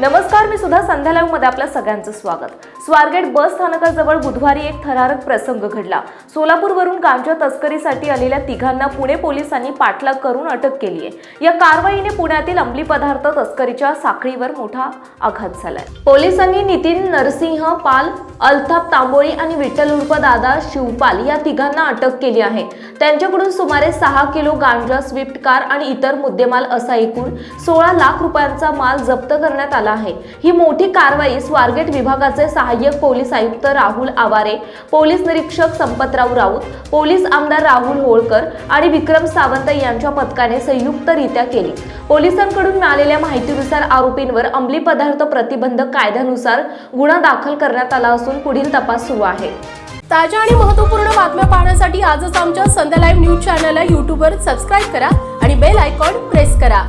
नमस्कार मी सुद्धा संध्या लाईव्हमध्ये आपल्या सगळ्यांचं स्वागत. स्वारगेट बस स्थानकाजवळ बुधवारी एक थरारक प्रसंग घडला. सोलापूरवरून गांजा तस्करीसाठी आलेल्या तिघांना पुणे पोलिसांनी पाठलाग करून अटक केली आहे. या कारवाईने पुण्यातील अंमली पदार्थ तस्करीच्या साखळीवर मोठा आघात झालाय. पोलिसांनी नितीन नरसिंह पाल अल्ताप तांबोळी आणि विठ्ठल उर्फ दादा शिवपाल या तिघांना अटक केली आहे. त्यांच्याकडून सुमारे सहा किलो गांजा स्विफ्ट कार आणि इतर मुद्देमाल असा एकूण सोळा लाख रुपयांचा माल जप्त करण्यात आला आहे. ही मोठी कारवाई स्वारगेट विभागाचे सहाय्यक पोलीस आयुक्त राहुल आवारे पोलीस निरीक्षक संपतराव राऊत पोलीस आमदार राहुल होळकर आणि विक्रम सावंत यांच्या पथकाने संयुक्तरित्या केली. पोलिसांकडून मिळालेल्या माहितीनुसार आरोपींवर अंमली पदार्थ प्रतिबंधक कायद्यानुसार गुन्हा दाखल करण्यात आला असून पुढील तपास सुरू आहे. ताज्या आणि महत्त्वपूर्ण बातम्या पाहण्यासाठी आजच आमच्या संध्या लाईव्ह न्यूज चॅनलला यूट्यूबवर सबस्क्राईब करा आणि बेल आयकॉन प्रेस करा.